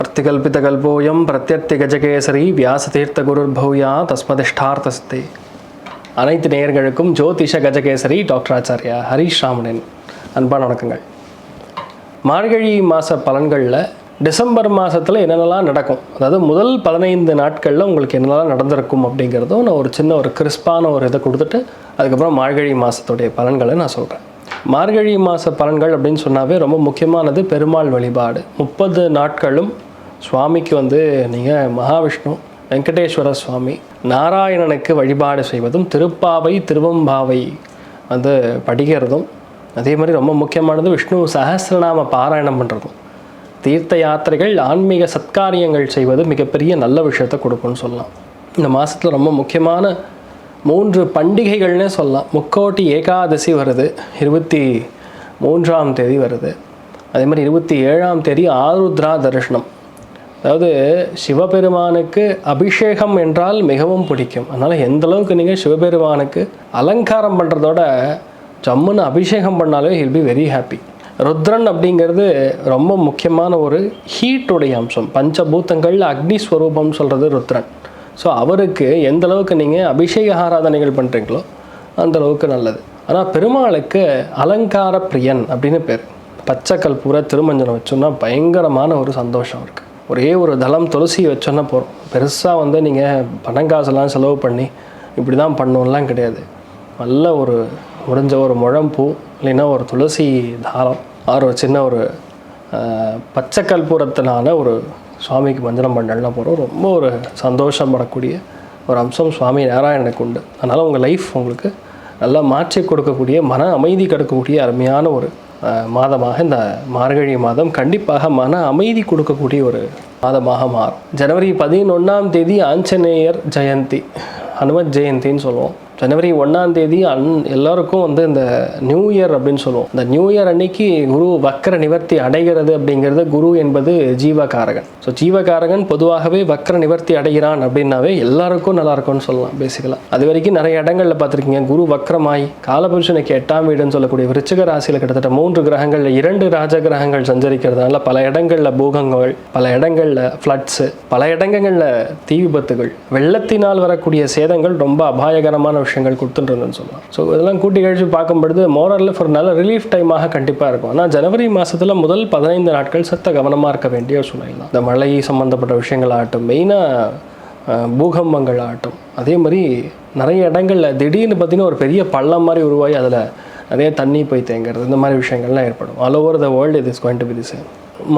அர்த்திகல்பிதகல்போயம் பிரத்யர்த்திகஜகேசரி வியாசதீர்த்த குருர்பௌயா தஸ்மதிஷ்டார்த்த அனைத்து நேயர்களுக்கும் ஜோதிஷ கஜகேசரி டாக்டர் ஆச்சாரியா ஹரீஷ் ராமனின் அன்பான வணக்கங்கள். மார்கழி மாத பலன்களில் டிசம்பர் மாதத்தில் என்னென்னலாம் நடக்கும்? அதாவது முதல் பதினைந்து நாட்களில் உங்களுக்கு என்னென்னலாம் நடந்திருக்கும் அப்படிங்கிறதும் நான் ஒரு சின்ன ஒரு கிறிஸ்பான ஒரு இதை கொடுத்துட்டு அதுக்கப்புறம் மார்கழி மாதத்துடைய பலன்களை நான் சொல்கிறேன் மார்கழி மாத பலன்கள் அப்படின்னு சொன்னாவே ரொம்ப முக்கியமானது பெருமாள் வழிபாடு. முப்பது நாட்களும் சுவாமிக்கு வந்து நீங்கள் மகாவிஷ்ணு வெங்கடேஸ்வர சுவாமி நாராயணனுக்கு வழிபாடு செய்வதும் திருப்பாவை திருவம்பாவை வந்து படிக்கிறதும் அதே மாதிரி ரொம்ப முக்கியமானது விஷ்ணு சஹஸ்ரநாம பாராயணம் பண்ணுறதும் தீர்த்த யாத்திரைகள் ஆன்மீக சத்காரியங்கள் செய்வது மிகப்பெரிய நல்ல விஷயத்தை கொடுக்கும்னு சொல்லலாம். இந்த மாதத்தில் ரொம்ப முக்கியமான மூன்று பண்டிகைகள்னே சொல்லலாம். முக்கோட்டி ஏகாதசி வருது இருபத்தி மூன்றாம் தேதி வருது. அதே மாதிரி இருபத்தி ஏழாம் தேதி ஆருத்ரா தரிசனம். அதாவது சிவபெருமானுக்கு அபிஷேகம் என்றால் மிகவும் பிடிக்கும். அதனால் எந்த அளவுக்கு நீங்கள் சிவபெருமானுக்கு அலங்காரம் பண்ணுறதோட ஜம்முன்னு அபிஷேகம் பண்ணாலே he'll be very happy Rudran அப்படிங்கிறது ரொம்ப முக்கியமான ஒரு ஹீட்டுடைய அம்சம். பஞ்சபூதங்கள் அக்னி ஸ்வரூபம் சொல்கிறது ருத்ரன். ஸோ அவருக்கு எந்த அளவுக்கு நீங்கள் அபிஷேக ஆராதனைகள் பண்ணுறீங்களோ அந்த அளவுக்கு நல்லது. ஆனால் பெருமாளுக்கு அலங்கார பிரியன் அப்படின்னு பேர். பச்சை பூரா திருமஞ்சனம் வச்சோன்னா பயங்கரமான ஒரு சந்தோஷம் இருக்குது ஒரே ஒரு தளம் துளசி வச்சோன்னா போகிறோம் பெருசாக வந்து நீங்கள் பணங்காசெல்லாம் செலவு பண்ணி இப்படி தான் பண்ணணும்லாம் கிடையாது. நல்ல ஒரு முடிஞ்ச ஒரு முழம்பூ இல்லைன்னா ஒரு துளசி தாரம் ஆறு ஒரு சின்ன ஒரு பச்சை கற்பூரத்தினால ஒரு சுவாமிக்கு மஞ்சனம் பண்ணலாம் போகிறோம் ரொம்ப ஒரு சந்தோஷப்படக்கூடிய ஒரு அம்சம் சுவாமி நாராயணனுக்கு உண்டு. அதனால் உங்கள் லைஃப் உங்களுக்கு நல்லா மாற்றி கொடுக்கக்கூடிய மன அமைதி கொடுக்கக்கூடிய அருமையான ஒரு மாதமாக இந்த மார்கழி மாதம் கண்டிப்பாக மன அமைதி கொடுக்கக்கூடிய ஒரு மாதமாக மாறும். ஜனவரி பதினொன்றாம் தேதி ஆஞ்சநேயர் ஜெயந்தி ஹனுமத் ஜெயந்தின்னு சொல்லுவோம். ஜனவரி ஒன்றாம் தேதி அன் எல்லாருக்கும் வந்து இந்த நியூ இயர் அப்படின்னு சொல்லுவோம். இந்த நியூ இயர் அன்னைக்கு குரு வக்கர நிவர்த்தி அடைகிறது அப்படிங்கிறது குரு என்பது ஜீவகாரகன். ஸோ ஜீவகாரகன் பொதுவாகவே வக்கர நிவர்த்தி அடைகிறான் அப்படின்னாவே எல்லாருக்கும் நல்லா இருக்கும்னு சொல்லலாம் பேசிக்கலாம் அது வரைக்கும் நிறைய இடங்களில் பார்த்துருக்கீங்க. குரு வக்கரமாய் காலபுருஷனுக்கு எட்டாம் வீடுன்னு சொல்லக்கூடிய விருச்சிக ராசியில் கிட்டத்தட்ட மூன்று கிரகங்களில் இரண்டு ராஜ கிரகங்கள் சஞ்சரிக்கிறதுனால பல இடங்களில் பூகங்கள் பல இடங்களில் ஃப்ளட்ஸு பல இடங்களில் தீ விபத்துகள் வெள்ளத்தினால் வரக்கூடிய சேதங்கள் ரொம்ப அபாயகரமான விஷயங்கள் கொடுத்துட்டுருந்துன்னு சொல்லலாம் ஸோ இதெல்லாம் கூட்டி கழிச்சு பார்க்கும்பொழுது மோரலில் ஒரு நல்ல ரிலீஃப் டைமாக கண்டிப்பாக இருக்கும். ஆனால் ஜனவரி மாதத்தில் முதல் பதினைந்து நாட்கள் சத்த கவனமாக இருக்க வேண்டிய ஒரு சூழ்நிலை தான். இந்த மழை சம்மந்தப்பட்ட விஷயங்கள் ஆகட்டும் மெயினாக பூகம்பங்கள் ஆகட்டும். அதே மாதிரி நிறைய இடங்களில் திடீர்னு பார்த்திங்கன்னா ஒரு பெரிய பள்ளம் மாதிரி உருவாகி அதில் நிறைய தண்ணி போய் தேங்கிறது இந்த மாதிரி விஷயங்கள்லாம் ஏற்படும். ஆல் ஓவர் த வேர்ல்டு இது is going to be the same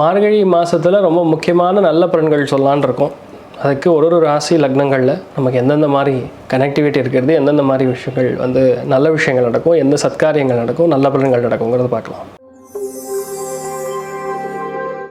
Margazhi மாதத்தில் ரொம்ப முக்கியமான நல்ல பலன்கள் சொல்லலான் இருக்கோம். அதுக்கு ஒரு ஒரு ராசி லக்னங்களில் நமக்கு எந்தெந்த மாதிரி கனெக்டிவிட்டி இருக்கிறது எந்தெந்த மாதிரி விஷயங்கள் வந்து நல்ல விஷயங்கள் நடக்கும் எந்த சத்காரியங்கள் நடக்கும் நல்ல பலன்கள் நடக்குங்கிறத பார்க்கலாம்.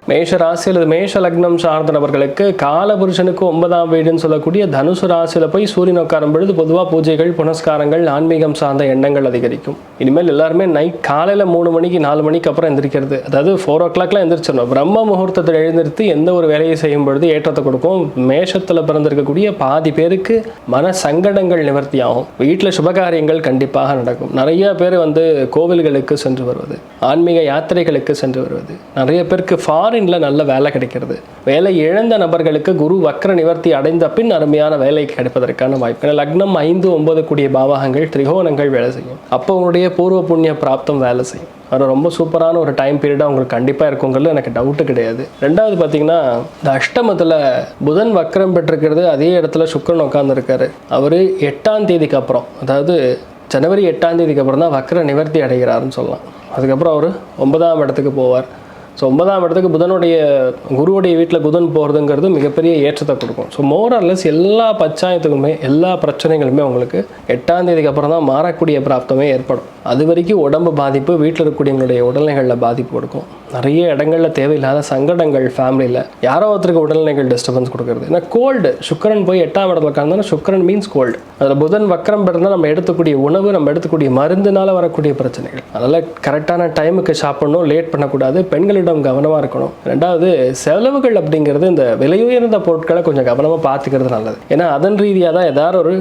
மேஷ ராசி அல்லது மேஷ லக்னம் சார்ந்த நபர்களுக்கு காலபுருஷனுக்கு ஒன்பதாம் வீடுன்னு சொல்லக்கூடிய தனுசு ராசியில் போய் சூரியன் உட்காரும் பொழுது பொதுவாக பூஜைகள் புனஸ்காரங்கள் ஆன்மீகம் சார்ந்த எண்ணங்கள் அதிகரிக்கும். இனிமேல் எல்லாருமே நைட் காலையில் மூணு மணிக்கு நாலு மணிக்கு அப்புறம் எந்திரிக்கிறது. அதாவது ஃபோர் ஓ கிளாக்லாம் எந்திரிச்சிடணும். பிரம்ம முகூர்த்தத்தில் எழுந்திருத்து எந்த ஒரு வேலையை செய்யும் பொழுது ஏற்றத்தை கொடுக்கும். மேஷத்தில் பிறந்திருக்கக்கூடிய பாதி பேருக்கு மன சங்கடங்கள் நிவர்த்தியாகும். வீட்டில் சுபகாரியங்கள் கண்டிப்பாக நடக்கும். நிறைய பேர் வந்து கோவில்களுக்கு சென்று வருவது. ஆன்மீக யாத்திரைகளுக்கு சென்று வருவது. நிறைய பேருக்கு ஃபாரின்ல நல்ல வேலை கிடைக்கிறது. வேலை இழந்த நபர்களுக்கு குரு வக்ர நிவர்த்தி அடைந்த பின் அருமையான வேலை கிடைப்பதற்கான வாய்ப்பு. லக்னம் ஐந்து ஒன்பது கூடிய பாவகங்கள் திரிகோணங்கள் வேலை செய்யும். அப்போ உங்களுடைய பூர்வ புண்ணிய பிராப்தம் வேலை செய்யும். அது ரொம்ப சூப்பரான ஒரு டைம் பீரியடாக உங்களுக்கு கண்டிப்பாக இருக்குங்கிறது எனக்கு டவுட்டு கிடையாது. ரெண்டாவது பார்த்தீங்கன்னா இந்த அஷ்டமத்தில் புதன் வக்ரம் பெற்றிருக்கிறது அதே இடத்துல சுக்கிரன் உட்காந்துருக்காரு அவர் எட்டாம் தேதிக்கு அப்புறம் அதாவது ஜனவரி எட்டாம் தேதிக்கு அப்புறம் தான் வக்ர நிவர்த்தி அடைகிறாருன்னு சொல்லலாம். அதுக்கப்புறம் அவர் ஒன்பதாம் இடத்துக்கு போவார். ஸோ ஒன்பதாம் இடத்துக்கு புதனுடைய குருவுடைய வீட்டில் புதன் போகிறதுங்கிறது மிகப்பெரிய ஏற்றத்தை கொடுக்கும். ஸோ மோரல்லஸ் எல்லா பஞ்சாயத்துக்குமே எல்லா பிரச்சனைகளுமே உங்களுக்கு எட்டாம் தேதிக்கு அப்புறம் தான் மாறக்கூடிய பிராப்தமே ஏற்படும். அது வரைக்கும் உடம்பு பாதிப்பு வீட்டில் இருக்கக்கூடியவங்களுடைய உடல்நிலைகளில் பாதிப்பு கொடுக்கும். நிறைய இடங்களில் தேவையில்லாத சங்கடங்கள் ஃபேமிலியில் யாரோ ஒருத்தருக்கு உடல்நிலைகள் டிஸ்டர்பன்ஸ் கொடுக்குறது. ஏன்னா கோல்டு சுக்கரன் போய் எட்டாம் இடத்துல உட்காந்தா சுக்கரன் மீன்ஸ் கோல்டு அதில் புதன் வக்கரம் பிறந்தால் நம்ம எடுத்துக்கூடிய உணவு நம்ம எடுத்துக்கூடிய மருந்துனால வரக்கூடிய பிரச்சனைகள். அதனால் கரெக்டான டைமுக்கு சாப்பிடணும் லேட் பண்ணக்கூடாது. பெண்களிடம் கவனமாக இருக்கணும். ரெண்டாவது செலவுகள் அப்படிங்கிறது இந்த விலையுயர்ந்த பொருட்களை கொஞ்சம் கவனமாக பார்த்துக்கிறது நல்லது. ஏன்னா அதன் ரீதியாக தான் ஏதாவது ஒரு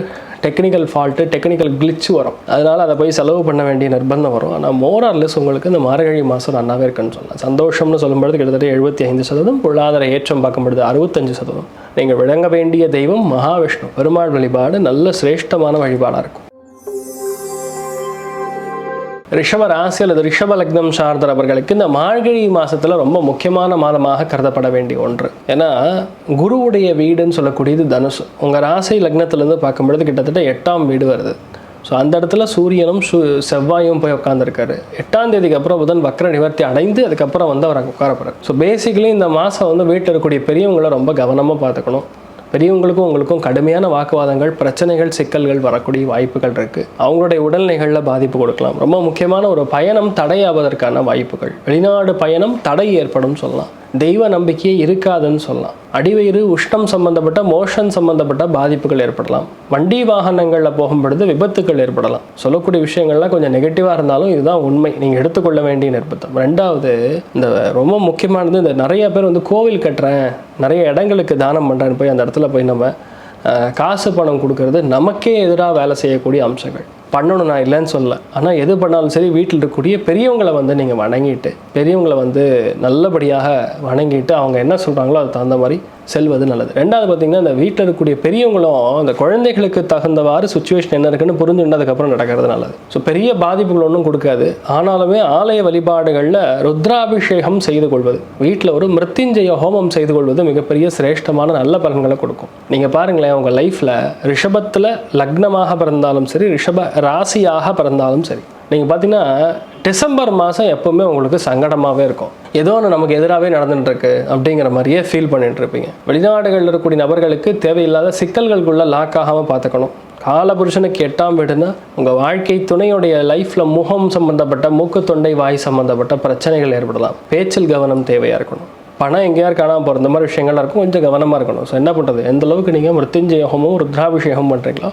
டெக்னிக்கல் ஃபால்ட்டு டெக்னிக்கல் கிளிச்சு வரும். அதனால் அதை போய் செலவு பண்ண வேண்டிய நிர்பந்தம் வரும். ஆனால் மோரார்லெஸ் உங்களுக்கு இந்த மார்கழி மாதம் நல்லாவே இருக்குன்னு சொல்லலாம். சந்தோஷம்னு சொல்லும்பொழுது கிட்டத்தட்ட எழுபத்தி ஐந்து சதவீதம் பொருளாதார ஏற்றம் பார்க்கும்பொழுது அறுபத்தஞ்சு சதவீதம். நீங்கள் விளங்க வேண்டிய தெய்வம் மகாவிஷ்ணு. பெருமாள் வழிபாடு நல்ல சிரேஷ்டமான வழிபாடாக இருக்கும். ரிஷப ராசி அல்லது ரிஷப லக்னம் சார்ந்தவர்களுக்கு இந்த மார்கழி மாதத்தில் ரொம்ப முக்கியமான மாதமாக கருதப்பட வேண்டிய ஒன்று. ஏன்னா குருவுடைய வீடுன்னு சொல்லக்கூடியது தனுசு. உங்கள் ராசி லக்னத்திலேருந்து பார்க்கும்பொழுது கிட்டத்தட்ட எட்டாம் வீடு வருது. ஸோ அந்த இடத்துல சூரியனும் சு செவ்வாயும் போய் உட்காந்துருக்காரு எட்டாம் தேதிக்கு அப்புறம் புதன் வக்ர நிவர்த்தி அடைந்து அதுக்கப்புறம் வந்து அவர் அங்கே உட்கார போகிறார் ஸோ பேசிக்கலி இந்த மாதம் வந்து வீட்டில் இருக்கக்கூடிய பெரியவங்களை ரொம்ப கவனமாக பார்த்துக்கணும். பெரியவங்களுக்கும் உங்களுக்கும் கடுமையான வாக்குவாதங்கள் பிரச்சனைகள் சிக்கல்கள் வரக்கூடிய வாய்ப்புகள் இருக்குது அவங்களுடைய உடல்நிலைகளில் பாதிப்பு கொடுக்கலாம். ரொம்ப முக்கியமான ஒரு பயணம் தடையாவதற்கான வாய்ப்புகள். வெளிநாடு பயணம் தடை ஏற்படும் சொல்லலாம். தெய்வ நம்பிக்கையே இருக்காதுன்னு சொல்லலாம். அடிவயிறு உஷ்ணம் சம்பந்தப்பட்ட மோஷன் சம்பந்தப்பட்ட பாதிப்புகள் ஏற்படலாம். வண்டி வாகனங்களில் போகும்பொழுது விபத்துக்கள் ஏற்படலாம். சொல்லக்கூடிய விஷயங்கள்லாம் கொஞ்சம் நெகட்டிவாக இருந்தாலும் இதுதான் உண்மை. நீங்கள் எடுத்துக்கொள்ள வேண்டிய நிற்பத்தம் ரெண்டாவது இந்த ரொம்ப முக்கியமானது இந்த நிறைய பேர் வந்து கோவில் கட்டுறேன் நிறைய இடங்களுக்கு தானம் பண்ணுறேன்னு போய் அந்த இடத்துல போய் நம்ம காசு பணம் கொடுக்கறது நமக்கே எதிராக வேலை செய்யக்கூடிய அம்சங்கள். பண்ணணும் நான் இல்லைன்னு சொல்லல. ஆனால் எது பண்ணாலும் சரி வீட்டில் இருக்கக்கூடிய பெரியவங்களை வந்து நீங்கள் வணங்கிட்டு பெரியவங்களை வந்து நல்லபடியாக வணங்கிட்டு அவங்க என்ன சொல்கிறாங்களோ அதுக்கு தகுந்த மாதிரி செல்வது நல்லது. ரெண்டாவது பார்த்திங்கன்னா இந்த வீட்டில் இருக்கக்கூடிய பெரியவங்களும் அந்த குழந்தைகளுக்கு தகுந்தவாறு சுச்சுவேஷன் என்ன இருக்குன்னு புரிஞ்சுட்டதுக்கப்புறம் நடக்கிறது நல்லது. ஸோ பெரிய பாதிப்புகள் ஒன்றும் கொடுக்காது. ஆனாலுமே ஆலய வழிபாடுகளில் ருத்ராபிஷேகம் செய்து கொள்வது வீட்டில் ஒரு மிருத்யுஞ்சய ஹோமம் செய்து கொள்வது மிகப்பெரிய சிரேஷ்டமான நல்ல பலன்களை கொடுக்கும். நீங்கள் பாருங்களேன் உங்கள் லைஃப்பில் ரிஷபத்தில் லக்னமாக பிறந்தாலும் சரி ரிஷப ராசியாக பிறந்தாலும் சரி. நீங்கள் பார்த்தீங்கன்னா டிசம்பர் மாதம் எப்போவுமே உங்களுக்கு சங்கடமாகவே இருக்கும். ஏதோ ஒன்று நமக்கு எதிராகவே நடந்துட்டுருக்கு அப்படிங்கிற மாதிரியே ஃபீல் பண்ணிட்டுருப்பீங்க. வெளிநாடுகளில் இருக்கக்கூடிய நபர்களுக்கு தேவையில்லாத சிக்கல்களுக்குள்ளே லாக் ஆகாமல் பார்த்துக்கணும் காலபுருஷனுக்கு எட்டாம் வீடுனா உங்கள் வாழ்க்கை துணையுடைய லைஃப்பில் முகம் சம்மந்தப்பட்ட மூக்கு தொண்டை வாய் சம்மந்தப்பட்ட பிரச்சனைகள் ஏற்படலாம். பேச்சில் கவனம் தேவையாக இருக்கணும். பணம் எங்கேயா காணாமல் போகிற இந்த மாதிரி விஷயங்கள்லாம் இருக்கும். கொஞ்சம் கவனமாக இருக்கணும். ஸோ என்ன பண்ணுறது எந்த அளவுக்கு நீங்கள் மிருத்யுஞ்சய ஹோமம் ருத்ராபிஷேகம் பண்ணுறீங்களோ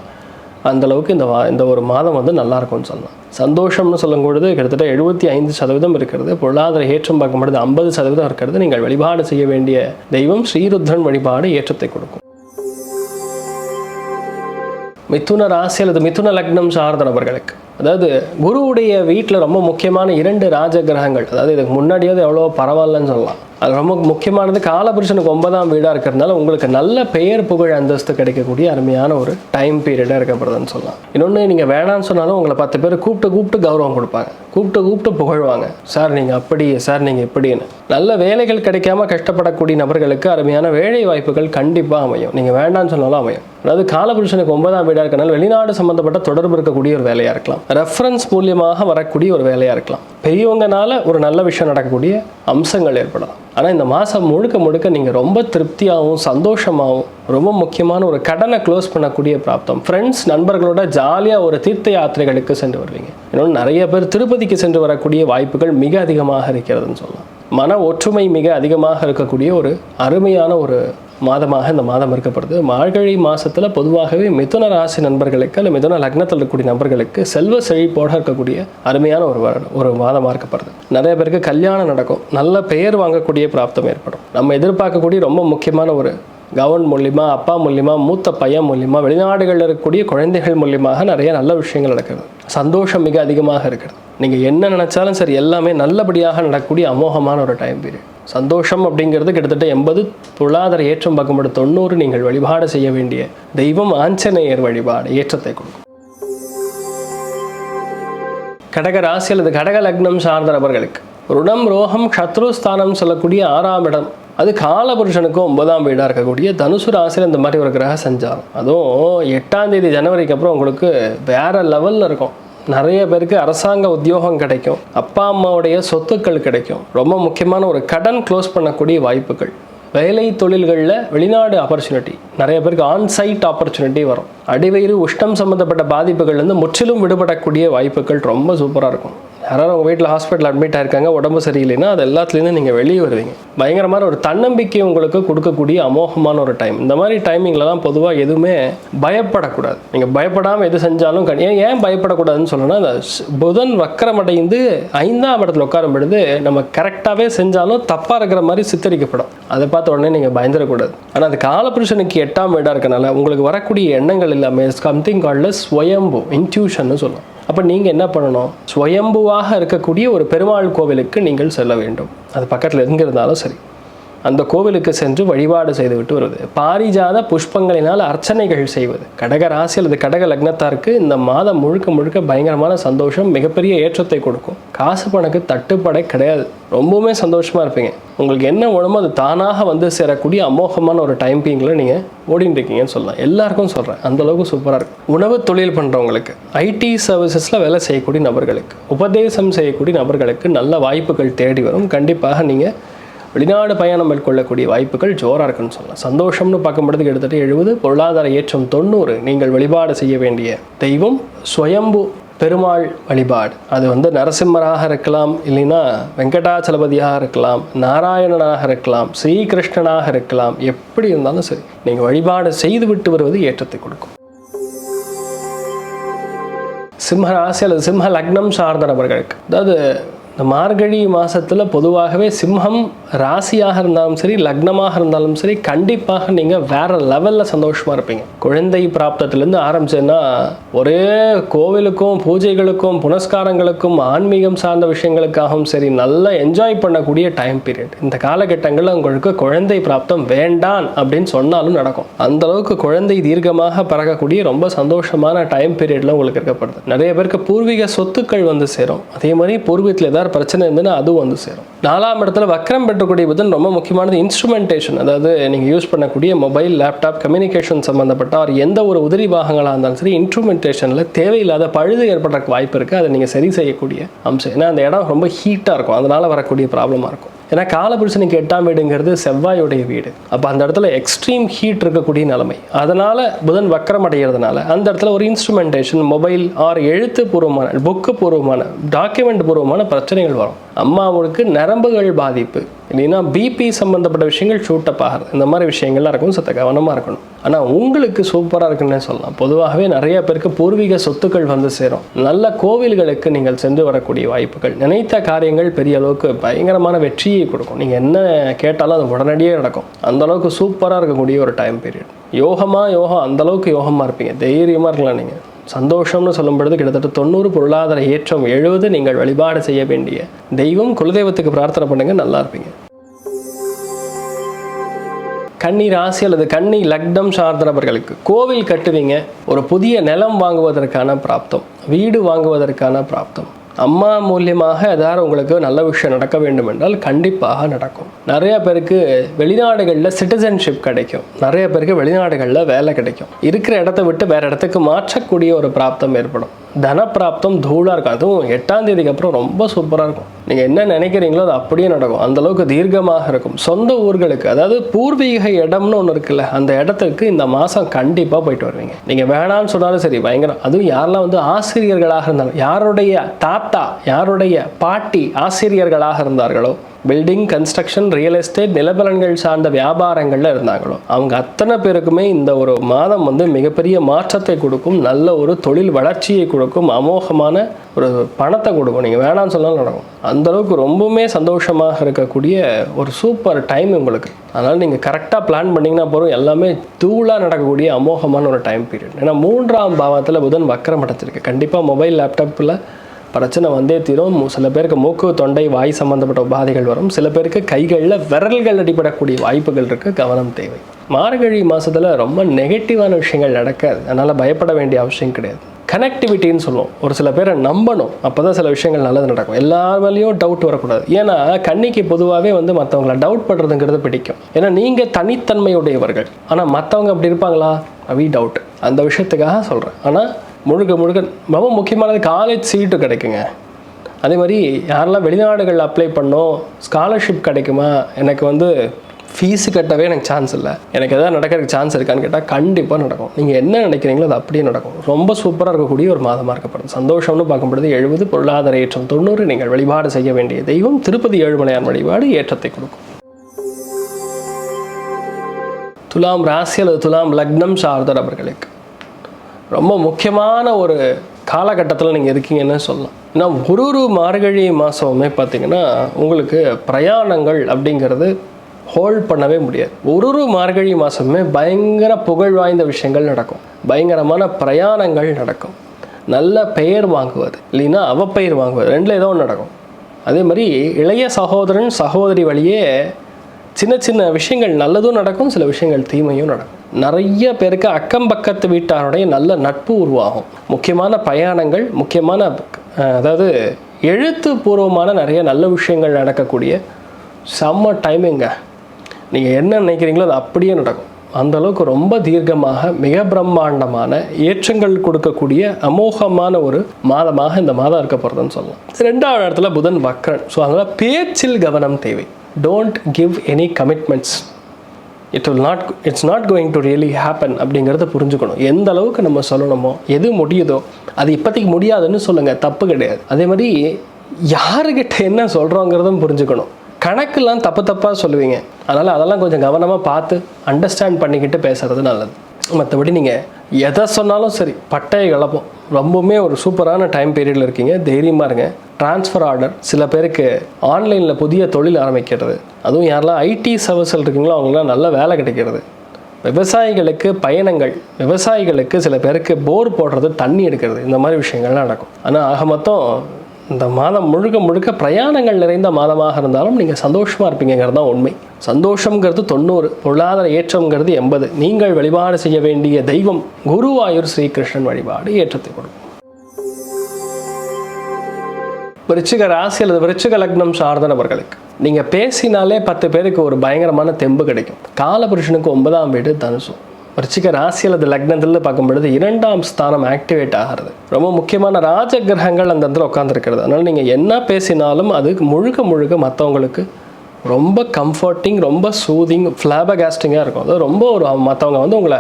அந்த அளவுக்கு இந்த வா இந்த ஒரு மாதம் வந்து நல்லா இருக்கும்னு சொல்லலாம். சந்தோஷம்னு சொல்லும்பொழுது கிட்டத்தட்ட எழுபத்தி ஐந்து சதவீதம் இருக்கிறது. பொருளாதார ஏற்றம் பார்க்கும்பொழுது ஐம்பது சதவீதம் இருக்கிறது. நீங்கள் வழிபாடு செய்ய வேண்டிய தெய்வம் ஸ்ரீருத்ரன் வழிபாடு ஏற்றத்தை கொடுக்கும். மிதுன ராசி அல்லது மிதுன லக்னம் சார்ந்த நபர்களுக்கு அதாவது குருவுடைய வீட்டில் ரொம்ப முக்கியமான இரண்டு ராஜ கிரகங்கள் அதாவது இதுக்கு முன்னாடியாவது எவ்வளோ பரவாயில்லன்னு சொல்லலாம். அது ரொம்ப முக்கியமானது. காலபுருஷனுக்கு ஒன்பதாம் வீடாக இருக்கிறதுனால உங்களுக்கு நல்ல பெயர் புகழ் அந்தஸ்து கிடைக்கக்கூடிய அருமையான ஒரு டைம் பீரியடாக இருக்கப்படுதுன்னு சொல்லலாம். இன்னொன்று நீங்கள் வேணான்னு சொன்னாலும் உங்களை பத்து பேர் கூப்பிட்டு கூப்பிட்டு கௌரவம் கொடுப்பாங்க. கூப்பிட்டு கூப்பிட்டு புகழ்வாங்க. சார் நீங்கள் அப்படி சார் நீங்கள் இப்படின்னு நல்ல வேலைகள் கிடைக்காம கஷ்டப்படக்கூடிய நபர்களுக்கு அருமையான வேலை வாய்ப்புகள் கண்டிப்பாக அமையும். நீங்கள் வேண்டாம்னு சொன்னாலும் அமையும். அதாவது காலபுருஷனுக்கு ஒன்பதாம் வீடாக இருக்கனால வெளிநாடு சம்மந்தப்பட்ட தொடர்பு இருக்கக்கூடிய ஒரு வேலையாக இருக்கலாம். ரெஃபரன்ஸ் மூலியமாக வரக்கூடிய ஒரு வேலையாக இருக்கலாம். பெரியவங்கனால ஒரு நல்ல விஷயம் நடக்கக்கூடிய அம்சங்கள் ஏற்படலாம். ஆனால் இந்த மாதம் முழுக்க முழுக்க நீங்கள் ரொம்ப திருப்தியாகவும் சந்தோஷமாகவும் ரொம்ப முக்கியமான ஒரு கடனை க்ளோஸ் பண்ணக்கூடிய பிராப்தம். ஃப்ரெண்ட்ஸ் நண்பர்களோட ஜாலியாக ஒரு தீர்த்த யாத்திரைகளுக்கு சென்று வருவீங்க. இன்னொன்று நிறைய பேர் திருப்பதிக்கு சென்று வரக்கூடிய வாய்ப்புகள் மிக அதிகமாக இருக்கிறதுன்னு சொல்லலாம். மன ஒற்றுமை மிக அதிகமாக இருக்கக்கூடிய ஒரு அருமையான ஒரு மாதமாக இந்த மாதம் இருக்கப்படுது. மார்கழி மாதத்தில் பொதுவாகவே மிதுன ராசி நண்பர்களுக்கு அல்ல மிதுன லக்னத்தில் இருக்கக்கூடிய நபர்களுக்கு செல்வ செழிப்போட இருக்கக்கூடிய அருமையான ஒரு ஒரு மாதமாக இருக்கப்படுது. நிறைய பேருக்கு கல்யாணம் நடக்கும். நல்ல பெயர் வாங்கக்கூடிய பிராப்தம் ஏற்படும். நம்ம எதிர்பார்க்கக்கூடிய ரொம்ப முக்கியமான ஒரு கவன் மூலிமா அப்பா மூலிமா மூத்த பையன் மூலிமா வெளிநாடுகளில் இருக்கக்கூடிய குழந்தைகள் மூலியமாக நிறைய நல்ல விஷயங்கள் நடக்குது. சந்தோஷம் மிக அதிகமாக இருக்குது நீங்கள் என்ன நினச்சாலும் சரி எல்லாமே நல்லபடியாக நடக்கக்கூடிய அமோகமான ஒரு டைம் பீரியட் சந்தோஷம் அப்படிங்கிறது கிட்டத்தட்ட எண்பது பொருளாதார ஏற்றம் பார்க்கும்போது தொண்ணூறு நீங்கள் வழிபாடு செய்ய வேண்டிய தெய்வம் ஆஞ்சநேயர் வழிபாடு ஏற்றத்தை கொடுக்கும். கடக ராசி அல்லது கடக லக்னம் சார்ந்த நபர்களுக்கு ருணம் ரோகம் சத்ருஸ்தானம் சொல்லக்கூடிய ஆறாம் இடம் அது காலபுருஷனுக்கும் ஒன்பதாம் வீடாக இருக்கக்கூடிய தனுசு ராசியில் இந்த மாதிரி ஒரு கிரக சஞ்சாரம் அதுவும் எட்டாம் தேதி ஜனவரிக்கு அப்புறம் உங்களுக்கு வேற லெவலில் இருக்கும். நிறைய பேருக்கு அரசாங்க உத்தியோகம் கிடைக்கும். அப்பா அம்மாவுடைய சொத்துக்கள் கிடைக்கும். ரொம்ப முக்கியமான ஒரு கடன் க்ளோஸ் பண்ணக்கூடிய வாய்ப்புகள். வேலை தொழில்களில் வெளிநாடு ஆப்பர்ச்சுனிட்டி நிறைய பேருக்கு ஆன்சைட் ஆப்பர்ச்சுனிட்டி வரும். அடிவயிறு உஷ்ணம் சம்மந்தப்பட்ட பாதிப்புகள்லேருந்து முற்றிலும் விடுபடக்கூடிய வாய்ப்புகள் ரொம்ப சூப்பராக இருக்கும். யாராவது உங்கள் வீட்டில் ஹாஸ்பிட்டல் அட்மிட் ஆயிருக்காங்க உடம்பு சரியில்லைன்னா அது எல்லாத்துலேருந்து நீங்கள் வெளியே வருவீங்க. பயங்கரமான ஒரு தன்னம்பிக்கை உங்களுக்கு கொடுக்கக்கூடிய அமோகமான ஒரு டைம் இந்த மாதிரி டைமிங்லலாம் பொதுவாக எதுவுமே பயப்படக்கூடாது. நீங்கள் பயப்படாமல் எது செஞ்சாலும் கண்- ஏன் ஏன் பயப்படக்கூடாதுன்னு சொல்லணும்னா அந்த புதன் வக்கரமடைந்து ஐந்தாம் இடத்துல உட்காரும் பொழுது நம்ம கரெக்டாகவே செஞ்சாலும் தப்பாக இருக்கிற மாதிரி சித்தரிக்கப்படும். அதை பார்த்த உடனே நீங்கள் பயந்துடக்கூடாது. ஆனால் அது காலபுருஷனுக்கு எட்டாம் வீடாக இருக்கனால உங்களுக்கு வரக்கூடிய எண்ணங்கள் எல்லாமே சம்திங் கால்டு ஸ்வயம்பு இன்ட்யூஷன் சொல்லலாம் அப்போ நீங்கள் என்ன பண்ணணும்? சுயம்புவாக இருக்கக்கூடிய ஒரு பெருமாள் கோவிலுக்கு நீங்கள் செல்ல வேண்டும். அது பக்கத்தில் எங்கே இருந்தாலும் சரி. அந்த கோவிலுக்கு சென்று வழிபாடு செய்துவிட்டு வருவது. பாரிஜாத புஷ்பங்களினால் அர்ச்சனைகள் செய்வது. கடக ராசி அல்லது கடக லக்னத்தாருக்கு இந்த மாதம் முழுக்க முழுக்க பயங்கரமான சந்தோஷம் மிகப்பெரிய ஏற்றத்தை கொடுக்கும். காசு பணக்கு தட்டுப்படை கிடையாது. ரொம்பவுமே சந்தோஷமாக இருப்பீங்க. உங்களுக்கு என்ன உடம்பு அது தானாக வந்து சேரக்கூடிய அமோகமான ஒரு டைம் பீங்கில் நீங்கள் ஓடிட்டு இருக்கீங்கன்னு சொல்லலாம். எல்லாருக்கும் சொல்கிறேன் அந்த அளவுக்கு சூப்பராக இருக்கும் உணவு தொழில் பண்ணுறவங்களுக்கு ஐடி சர்வீசஸில் வேலை செய்யக்கூடிய நபர்களுக்கு உபதேசம் செய்யக்கூடிய நபர்களுக்கு நல்ல வாய்ப்புகள் தேடி வரும். கண்டிப்பாக நீங்கள் வெளிநாடு பயணம் மேற்கொள்ளக்கூடிய வாய்ப்புகள் ஜோராக இருக்குன்னு சொல்லலாம். சந்தோஷம்னு பார்க்கும்பொழுது கிட்டத்தட்ட எழுபது பொருளாதார ஏற்றம் தொண்ணூறு. நீங்கள் வழிபாடு செய்ய வேண்டிய தெய்வம் சுயம்பு பெருமாள் வழிபாடு. அது வந்து நரசிம்மராக இருக்கலாம் இல்லைன்னா வெங்கடாச்சலபதியாக இருக்கலாம் நாராயணனாக இருக்கலாம் ஸ்ரீகிருஷ்ணனாக இருக்கலாம். எப்படி இருந்தாலும் சரி நீங்கள் வழிபாடு செய்து விட்டு வருவது ஏற்றத்தை கொடுக்கும். சிம்ம ராசி அல்லது சிம்ம லக்னம் சார்ந்த நபர்களுக்கு அதாவது இந்த மார்கழி மாதத்தில் பொதுவாகவே சிம்மம் ராசியாக இருந்தாலும் சரி லக்னமாக இருந்தாலும் சரி கண்டிப்பாக நீங்கள் வேற லெவலில் சந்தோஷமாக இருப்பீங்க. குழந்தை பிராப்தத்துலேருந்து ஆரம்பிச்சேன்னா ஒரே கோவிலுக்கும் பூஜைகளுக்கும் புனஸ்காரங்களுக்கும் ஆன்மீகம் சார்ந்த விஷயங்களுக்காகவும் சரி நல்லா என்ஜாய் பண்ணக்கூடிய டைம் பீரியட் இந்த காலகட்டங்களில் உங்களுக்கு குழந்தை பிராப்தம் வேண்டாம் அப்படின்னு சொன்னாலும் நடக்கும். அந்த அளவுக்கு குழந்தை தீர்க்கமாக பறக்கக்கூடிய ரொம்ப சந்தோஷமான டைம் பீரியடில் உங்களுக்கு இருக்கப்படுது. நிறைய பேருக்கு பூர்வீக சொத்துக்கள் வந்து சேரும். அதே மாதிரி பூர்வீகத்தில் ஏதாவது பிரச்சனை இருந்ததுன்னா அதுவும் வந்து சேரும். நாலாம் இடத்துல வக்ரம் பெற்றக்கூடிய புதன் ரொம்ப முக்கியமானது இன்ஸ்ட்ருமெண்டேஷன் அதாவது நீங்கள் யூஸ் பண்ணக்கூடிய மொபைல் லேப்டாப் கம்யூனிகேஷன் சம்மந்தப்பட்ட ஒரு எந்த ஒரு உதிரி பாகங்களாக இருந்தாலும் சரி இன்ஸ்ட்ருமெண்டேஷனில் தேவையில்லாத பழுது ஏற்படுறதுக்கு வாய்ப்பு இருக்குது அதை நீங்கள் சரி செய்யக்கூடிய அம்சம். ஏன்னா அந்த இடம் ரொம்ப ஹீட்டாக இருக்கும். அதனால் வரக்கூடிய ப்ராப்ளமாக இருக்கும். ஏன்னா காலபுருஷனுக்கு எட்டாம் வீடுங்கிறது செவ்வாயுடைய வீடு. அப்போ அந்த இடத்துல எக்ஸ்ட்ரீம் ஹீட் இருக்கக்கூடிய நிலைமை. அதனால் புதன் வக்கரம் அடைகிறதுனால அந்த இடத்துல ஒரு இன்ஸ்ட்ருமெண்டேஷன் மொபைல் ஆர் எழுத்துப்பூர்வமான புக்கு பூர்வமான டாக்குமெண்ட் பூர்வமான பிரச்சனைகள் வரும். அம்மாவுக்கு நரம்புகள் பாதிப்பு. இல்லைன்னா பிபி சம்மந்தப்பட்ட விஷயங்கள் ஷூட்டப் ஆகிறது இந்த மாதிரி விஷயங்கள்லாம் இருக்கும் சத்த கவனமாக இருக்கணும். ஆனால் உங்களுக்கு சூப்பராக இருக்குன்னே சொல்லலாம். பொதுவாகவே நிறைய பேருக்கு பூர்வீக சொத்துக்கள் வந்து சேரும். நல்ல கோவில்களுக்கு நீங்கள் சென்று வரக்கூடிய வாய்ப்புகள். நினைத்த காரியங்கள் பெரிய அளவுக்கு பயங்கரமான வெற்றியை கொடுக்கும். நீங்கள் என்ன கேட்டாலும் அது உடனடியே நடக்கும். அந்த அளவுக்கு சூப்பராக இருக்கக்கூடிய ஒரு டைம் பீரியட் யோகமாக யோகம் அந்தளவுக்கு யோகமாக இருப்பீங்க. தைரியமாக இருக்கலாம் நீங்கள் சந்தோஷம்னு சொல்லும் பொழுது கிட்டத்தட்ட தொண்ணூறு பொருளாதார ஏற்றம் எழுபது நீங்கள் வழிபாடு செய்ய வேண்டிய தெய்வம் குலதெய்வத்துக்கு பிரார்த்தனை பண்ணுங்க நல்லா இருப்பீங்க. கன்னி ராசி அல்லது கன்னி லக்னம் சார்ந்த நபர்களுக்கு கோவில் கட்டுவீங்க ஒரு புதிய நிலம் வாங்குவதற்கான பிராப்தம் வீடு வாங்குவதற்கான பிராப்தம். அம்மா மூலியமாக ஏதாவது உங்களுக்கு நல்ல விஷயம் நடக்க வேண்டும் என்றால் கண்டிப்பாக நடக்கும். நிறைய பேருக்கு வெளிநாடுகளில் சிட்டிசன்ஷிப் கிடைக்கும். நிறைய பேருக்கு வெளிநாடுகளில் வேலை கிடைக்கும். இருக்கிற இடத்த விட்டு வேற இடத்துக்கு மாற்றக்கூடிய ஒரு பிராப்தம் ஏற்படும். தனப்பிராப்தம் தூளாக இருக்கும் அதுவும் எட்டாம் தேதிக்கு அப்புறம் ரொம்ப சூப்பராக இருக்கும். நீங்கள் என்ன நினைக்கிறீங்களோ அது அப்படியே நடக்கும். அந்த அளவுக்கு தீர்க்கமாக இருக்கும். சொந்த ஊர்களுக்கு அதாவது பூர்வீக இடம்னு ஒன்று இருக்குல்ல அந்த இடத்துக்கு இந்த மாதம் கண்டிப்பாக போயிட்டு வருவீங்க. நீங்கள் வேணாம்னு சொன்னாலும் சரி பயங்கரம். அதுவும் யாரெல்லாம் வந்து ஆசிரியர்களாக இருந்தாலும் யாருடைய தாத்தா யாருடைய பாட்டி ஆசிரியர்களாக இருந்தார்களோ பில்டிங் கன்ஸ்ட்ரக்ஷன் ரியல் எஸ்டேட் நிலபலன்கள் சார்ந்த வியாபாரங்களில் இருந்தாங்களோ அவங்க அத்தனை பேருக்குமே இந்த ஒரு மாதம் வந்து மிகப்பெரிய மாற்றத்தை கொடுக்கும் நல்ல ஒரு தொழில் வளர்ச்சியை கொடுக்கும் அமோகமான ஒரு பணத்தை கொடுக்கும். நீங்கள் வேணாம்னு சொன்னாலும் நடக்கும். அந்தளவுக்கு ரொம்பவுமே சந்தோஷமாக இருக்கக்கூடிய ஒரு சூப்பர் டைம் உங்களுக்கு. அதனால் நீங்கள் கரெக்டாக பிளான் பண்ணிங்கன்னா போகிறோம் எல்லாமே தூளாக நடக்கக்கூடிய அமோகமான ஒரு டைம் பீரியட் ஏன்னா மூன்றாம் பாவத்தில் புதன் வக்கரம் அடைச்சிருக்கு கண்டிப்பாக மொபைல் லேப்டாப்பில் பிரச்சனை வந்தே தீரும். சில பேருக்கு மூக்கு தொண்டை வாய் சம்பந்தப்பட்ட உபாதைகள் வரும். சில பேருக்கு கைகளில் விரல்கள் அடிபடக்கூடிய வாய்ப்புகள் இருக்குது கவனம் தேவை. மார்கழி மாதத்தில் ரொம்ப நெகட்டிவான விஷயங்கள் நடக்காது. அதனால் பயப்பட வேண்டிய அவசியம் கிடையாது. கனெக்டிவிட்டின்னு சொல்லுவோம். ஒரு சில பேரை நம்பணும். அப்போ தான் சில விஷயங்கள் நல்லது நடக்கும். எல்லா மேலேயும் டவுட் வரக்கூடாது. ஏன்னா கண்ணிக்கு பொதுவாகவே வந்து மற்றவங்கள டவுட் பண்ணுறதுங்கிறது பிடிக்கும். ஏன்னா நீங்கள் தனித்தன்மையுடையவர்கள். ஆனால் மற்றவங்க அப்படி இருப்பாங்களா? அவி டவுட் அந்த விஷயத்துக்காக சொல்கிறேன் ஆனால் முழுக்க முழுக்க ரொம்ப முக்கியமானது காலேஜ் சீட்டு கிடைக்குங்க. அதே மாதிரி யாரெல்லாம் வெளிநாடுகளில் அப்ளை பண்ணோம் ஸ்காலர்ஷிப் கிடைக்குமா? எனக்கு வந்து ஃபீஸு கட்டவே எனக்கு சான்ஸ் இல்லை. எனக்கு எதாவது நடக்கிறதுக்கு சான்ஸ் இருக்கான்னு கேட்டால் கண்டிப்பாக நடக்கும். நீங்கள் என்ன நினைக்கிறீங்களோ அது அப்படியே நடக்கும். ரொம்ப சூப்பராக இருக்கக்கூடிய ஒரு மாதமாக இருக்கப்படுது சந்தோஷம்னு பார்க்கும்பொழுது எழுபது பொருளாதார ஏற்றம் தொண்ணூறு நீங்கள் வழிபாடு செய்ய வேண்டிய தெய்வம் திருப்பதி ஏழுமலையான் வழிபாடு ஏற்றத்தை கொடுக்கும். துலாம் ராசி அல்லது துலாம் லக்னம் சார்ந்த நபர்களுக்கு ரொம்ப முக்கியமான ஒரு காலகட்டத்தில் நீங்கள் இருக்கீங்கன்னு சொல்லலாம். ஏன்னா ஒரு ஒரு மார்கழி மாதமுமே பார்த்தீங்கன்னா உங்களுக்கு பிரயாணங்கள் அப்படிங்கிறது ஹோல்ட் பண்ணவே முடியாது. ஒரு ஒரு மார்கழி மாதமுமே பயங்கர புகழ் வாய்ந்த விஷயங்கள் நடக்கும். பயங்கரமான பிரயாணங்கள் நடக்கும். நல்ல பெயர் வாங்குவது இல்லைன்னா அவப்பெயர் வாங்குவது ரெண்டில் ஏதோ ஒன்று நடக்கும். அதே மாதிரி இளைய சகோதரன் சகோதரி வழியே சின்ன சின்ன விஷயங்கள் நல்லதும் நடக்கும் சில விஷயங்கள் தீமையும் நடக்கும். நிறைய பேருக்கு அக்கம் பக்கத்து வீட்டாருடைய நல்ல நட்பு உருவாகும். முக்கியமான பயணங்கள் முக்கியமான அதாவது அதாவது எழுத்துப்பூர்வமான நிறைய நல்ல விஷயங்கள் நடக்கக்கூடிய செம்ம டைமிங்க நீங்கள் என்ன நினைக்கிறீங்களோ அது அப்படியே நடக்கும். அந்த அளவுக்கு ரொம்ப தீர்க்கமாக மிக பிரம்மாண்டமான ஏற்றங்கள் கொடுக்கக்கூடிய அமோகமான ஒரு மாதமாக இந்த மாதம் இருக்க போகிறதுன்னு சொல்லலாம். ரெண்டாவது இடத்துல புதன் வக்ரன் ஸோ அதனால் பேச்சில் கவனம் தேவை. Don't give any commitments it will not it's not going to really happen அப்படிங்கிறத புரிஞ்சுக்கணும். எந்த அளவுக்கு நம்ம சொல்லணுமோ எது முடியுதோ அது இப்போதைக்கு முடியாதுன்னு சொல்லுங்கள் தப்பு கிடையாது. அதே மாதிரி யாருக்கிட்ட என்ன சொல்கிறோங்கிறதும் புரிஞ்சுக்கணும். கணக்கெல்லாம் தப்பு தப்பாக சொல்லுவீங்க. அதனால் அதெல்லாம் கொஞ்சம் கவனமாக பார்த்து அண்டர்ஸ்டாண்ட் பண்ணிக்கிட்டு பேசுகிறது நல்லது. மற்றபடி நீங்கள் எதை சொன்னாலும் சரி பட்டையை கலப்போம் ரொம்பவுமே ஒரு சூப்பரான டைம் பீரியடில் இருக்கீங்க. தைரியமாக இருங்க. ட்ரான்ஸ்ஃபர் ஆர்டர் சில பேருக்கு ஆன்லைனில் புதிய தொழில் ஆரம்பிக்கிறது. அதுவும் யாரெல்லாம் ஐடி சர்வீஸில் இருக்கீங்களோ அவங்களாம் நல்ல வேலை கிடைக்கிறது. விவசாயிகளுக்கு பயணங்கள் விவசாயிகளுக்கு சில பேருக்கு போர் போடுறது தண்ணி எடுக்கிறது இந்த மாதிரி விஷயங்கள்லாம் நடக்கும். ஆனால் ஆக மொத்தம் இந்த மாதம் முழுக்க முழுக்க பிரயாணங்கள் நிறைந்த மாதமாக இருந்தாலும் நீங்கள் சந்தோஷமாக இருப்பீங்கிறது தான் உண்மை. சந்தோஷங்கிறது தொண்ணூறு பொருளாதார ஏற்றம்ங்கிறது எண்பது. நீங்கள் வழிபாடு செய்ய வேண்டிய தெய்வம் குருவாயூர் ஸ்ரீகிருஷ்ணன் வழிபாடு ஏற்றத்தை கொடுக்கும். விருச்சிக ராசி அல்லது விருச்சிக லக்னம் சார்ந்த நபர்களுக்கு நீங்கள் பேசினாலே பத்து பேருக்கு ஒரு பயங்கரமான தெம்பு கிடைக்கும். காலபுருஷனுக்கு ஒன்பதாம் வீடு தனுசும் விருச்சிக ராசி அல்லது லக்னத்தில் பார்க்கும் பொழுது இரண்டாம் ஸ்தானம் ஆக்டிவேட் ஆகிறது. ரொம்ப முக்கியமான ராஜ கிரகங்கள் அந்த இடத்துல உட்காந்துருக்கிறது அதனால் நீங்கள் என்ன பேசினாலும் அது முழுக்க முழுக்க மற்றவங்களுக்கு ரொம்ப கம்ஃபர்ட்டிங் ரொம்ப சூதிங் ஃப்ளாபகாஸ்டிங்காக இருக்கும். அது ரொம்ப ஒரு மற்றவங்க வந்து உங்களை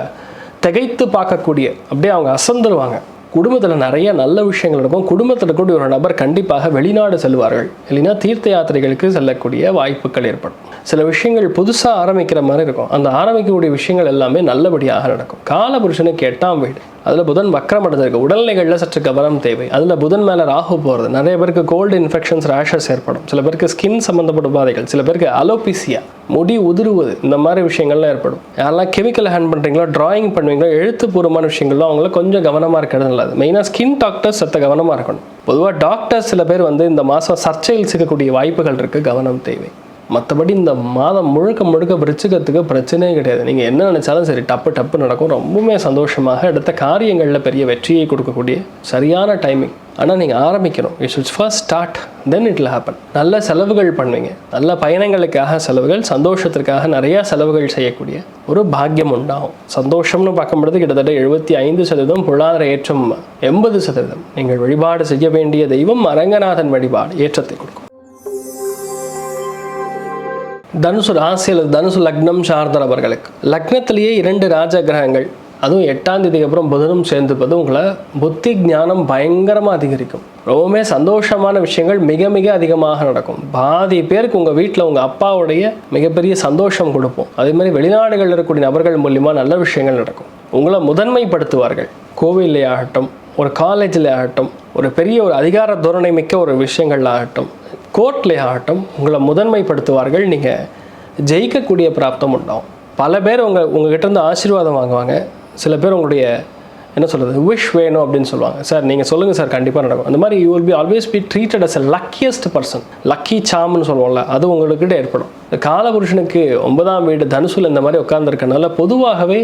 திகைத்து பார்க்கக்கூடிய அப்படியே அவங்க அசந்துருவாங்க. குடும்பத்தில் நிறைய நல்ல விஷயங்கள் இருக்கும் குடும்பத்தில் கூட ஒரு நபர் கண்டிப்பாக வெளிநாடு செல்வார்கள். இல்லைன்னா தீர்த்த யாத்திரைகளுக்கு செல்லக்கூடிய வாய்ப்புகள் ஏற்படும். சில விஷயங்கள் புதுசாக ஆரம்பிக்கிற மாதிரி இருக்கும். அந்த ஆரம்பிக்கக்கூடிய விஷயங்கள் எல்லாமே நல்லபடியாக நடக்கும். காலபுருஷனுக்கு எட்டாம் வீடு. அதில் புதன் வக்கரம் அடைஞ்சிருக்கு உடல்நிலைகளில் சற்று கவனம் தேவை. அதில் புதன் மேலே ராகு போகிறது நிறைய பேருக்கு கோல்டு இன்ஃபெக்ஷன்ஸ் ரேஷஸ் ஏற்படும். சில பேருக்கு ஸ்கின் சம்மந்தப்பட்ட உபாதைகள் சில பேருக்கு அலோபிசியா முடி உதிருவது இந்த மாதிரி விஷயங்கள்லாம் ஏற்படும். யாரெல்லாம் கெமிக்கல் ஹேண்ட் பண்ணுறீங்களோ டிராயிங் பண்ணுவீங்களோ எழுத்துப்பூர்வமான விஷயங்கள்லாம் அவங்கள கொஞ்சம் கவனமாக இருக்கிறது நல்லது. மெயினாக ஸ்கின் டாக்டர்ஸ் சத்த கவனமாக இருக்கணும். பொதுவாக டாக்டர்ஸ் சில பேர் வந்து இந்த மாதம் சர்ச்சையில் சிக்கக்கூடிய வாய்ப்புகள் இருக்குது கவனம் தேவை. மற்றபடி இந்த மாதம் முழுக்க முழுக்க விருச்சிகத்துக்கு பிரச்சனையே கிடையாது. நீங்கள் என்ன நினச்சாலும் சரி டப்பு டப்பு நடக்கும். ரொம்பவுமே சந்தோஷமாக எடுத்த காரியங்களில் பெரிய வெற்றியை கொடுக்கக்கூடிய சரியான டைமிங் ஆனால் நீங்கள் ஆரம்பிக்கணும். You should first start then it happen நல்ல செலவுகள் பண்ணுவீங்க. நல்ல பயணங்களுக்காக செலவுகள் சந்தோஷத்திற்காக நிறையா செலவுகள் செய்யக்கூடிய ஒரு பாக்கியம் உண்டாகும். சந்தோஷம்னு பார்க்கும்பொழுது கிட்டத்தட்ட எழுபத்தி ஐந்து சதவீதம் பொருளாதார ஏற்றம் எண்பது சதவீதம். நீங்கள் வழிபாடு செய்ய வேண்டிய தெய்வம் அரங்கநாதன் வழிபாடு ஏற்றத்தை கொடுக்கும். தனுசு ராசி அல்லது தனுசு லக்னம் சார்ந்த நபர்களுக்கு லக்னத்திலேயே இரண்டு ராஜ கிரகங்கள் அதுவும் எட்டாம் தேதிக்கு அப்புறம் புதனும் சேர்ந்துப்பது உங்களை புத்தி ஞானம் பயங்கரமாக அதிகரிக்கும். ரொம்பவுமே சந்தோஷமான விஷயங்கள் மிக மிக அதிகமாக நடக்கும். பாதி பேருக்கு உங்கள் வீட்டில் உங்கள் அப்பாவுடைய மிகப்பெரிய சந்தோஷம் கொடுப்போம். அதே மாதிரி வெளிநாடுகளில் இருக்கக்கூடிய நபர்கள் மூலிமா நல்ல விஷயங்கள் நடக்கும். உங்களை முதன்மைப்படுத்துவார்கள். கோவிலே ஆகட்டும் ஒரு காலேஜில் ஆகட்டும் ஒரு பெரிய ஒரு அதிகார தோரணை மிக்க ஒரு விஷயங்கள் ஆகட்டும். கோர்ட்லே ஆகட்டும் உங்களை முதன்மைப்படுத்துவார்கள். நீங்கள் ஜெயிக்கக்கூடிய பிராப்தம் உண்டாகும். பல பேர் உங்கள் உங்ககிட்ட இருந்து ஆசீர்வாதம் வாங்குவாங்க. சில பேர் உங்களுடைய என்ன சொல்கிறது விஷ் வேணும் அப்படின்னு சொல்லுவாங்க. சார் நீங்கள் சொல்லுங்கள் சார் கண்டிப்பாக நடக்கும். அந்த மாதிரி you will be always be treated as a luckiest person lucky சாம்னு சொல்லுவோம்ல அது உங்கள்கிட்ட ஏற்படும். இந்த காலபுருஷனுக்கு ஒன்பதாம் வீடு தனுசுல இந்த மாதிரி உட்காந்துருக்கனால பொதுவாகவே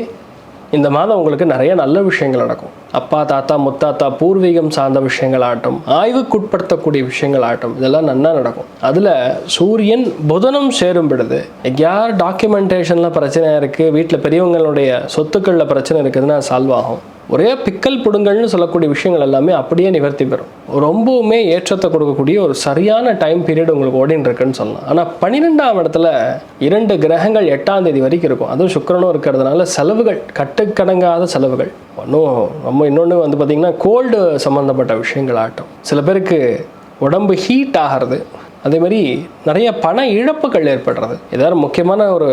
இந்த மாதம் உங்களுக்கு நிறைய நல்ல விஷயங்கள் நடக்கும். அப்பா தாத்தா முத்தாத்தா பூர்வீகம் சார்ந்த விஷயங்கள் ஆகட்டும் ஆய்வுக்குட்படுத்தக்கூடிய விஷயங்கள் ஆகட்டும் இதெல்லாம் நல்லா நடக்கும். அதில் சூரியன் புதனும் சேரும் பொழுது யார் டாக்குமெண்டேஷனில் பிரச்சனை இருக்குது வீட்டில் பெரியவங்களுடைய சொத்துக்களில் பிரச்சனை இருக்குதுன்னா சால்வ் ஆகும். ஒரே பிக்கல் புடுங்கள்னு சொல்லக்கூடிய விஷயங்கள் எல்லாமே அப்படியே நிவர்த்தி பெறும். ரொம்பவுமே ஏற்றத்தை கொடுக்கக்கூடிய ஒரு சரியான டைம் பீரியட் உங்களுக்கு ஓடின்னு இருக்குன்னு சொல்லலாம். ஆனால் பன்னிரெண்டாம் இடத்துல இரண்டு கிரகங்கள் எட்டாம் தேதி வரைக்கும் இருக்கும். அதுவும் சுக்கிரனும் இருக்கிறதுனால செலவுகள் கட்டுக்கடங்காத செலவுகள். ஒன்றும் ரொம்ப இன்னொன்று வந்து பார்த்திங்கன்னா கோல்டு சம்மந்தப்பட்ட விஷயங்கள் ஆகட்டும் சில பேருக்கு உடம்பு ஹீட் ஆகிறது. அதே மாதிரி நிறைய பண இழப்புகள் ஏற்படுறது. ஏதாவது முக்கியமான ஒரு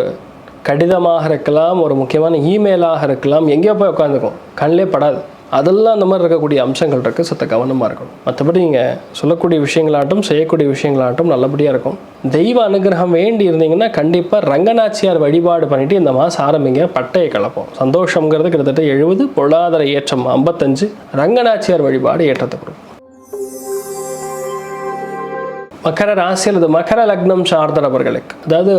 கடிதமாக இருக்கலாம் ஒரு முக்கியமான இமெயிலாக இருக்கலாம் எங்கேயோ போய் உட்காந்துக்கும் கண்ணிலே படாது. அதெல்லாம் அந்த மாதிரி இருக்கக்கூடிய அம்சங்கள் இருக்குது சத்த கவனமாக இருக்கணும். மற்றபடி நீங்கள் சொல்லக்கூடிய விஷயங்களாகட்டும் செய்யக்கூடிய விஷயங்களாகட்டும் நல்லபடியாக இருக்கும். தெய்வ அனுகிரகம் வேண்டி இருந்தீங்கன்னா கண்டிப்பாக ரங்கநாச்சியார் வழிபாடு பண்ணிவிட்டு இந்த மாதம் ஆரம்பிங்க. பட்டையை கலப்போம். சந்தோஷங்கிறது கிட்டத்தட்ட எழுபது பொருளாதார ஏற்றம் ஐம்பத்தஞ்சு. ரங்கநாச்சியார் வழிபாடு ஏற்றத்தை கொடுக்கும். மகர ராசி அல்லது மகர லக்னம் சார்ந்த நபர்களுக்கு அதாவது